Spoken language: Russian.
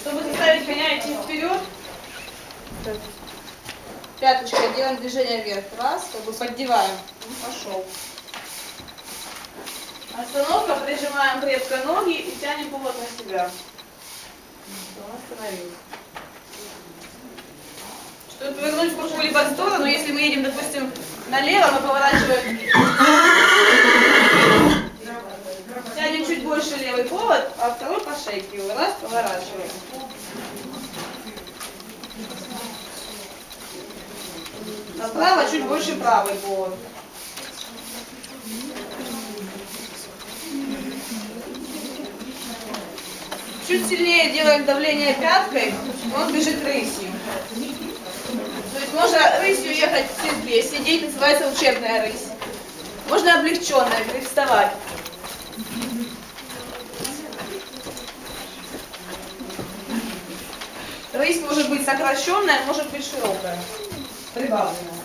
Чтобы заставить коня идти вперед, пяточкой делаем движение вверх. Раз, как бы поддеваем. Ну, Пошел. Остановка, прижимаем крепко ноги и тянем повод на себя. Он остановился. Чтобы повернуть в какую-либо сторону, если мы едем, допустим, налево, мы поворачиваем. Тянем чуть больше левый повод, а второй по шейке. Раз, поворачиваем. Направо чуть больше правый повод. Чуть сильнее делаем давление пяткой, он бежит рысью. То есть можно рысью ехать в седле, сидеть называется учебная рысь. Можно облегченная, привставать. Рысь может быть сокращенная, может быть широкая, прибавленная.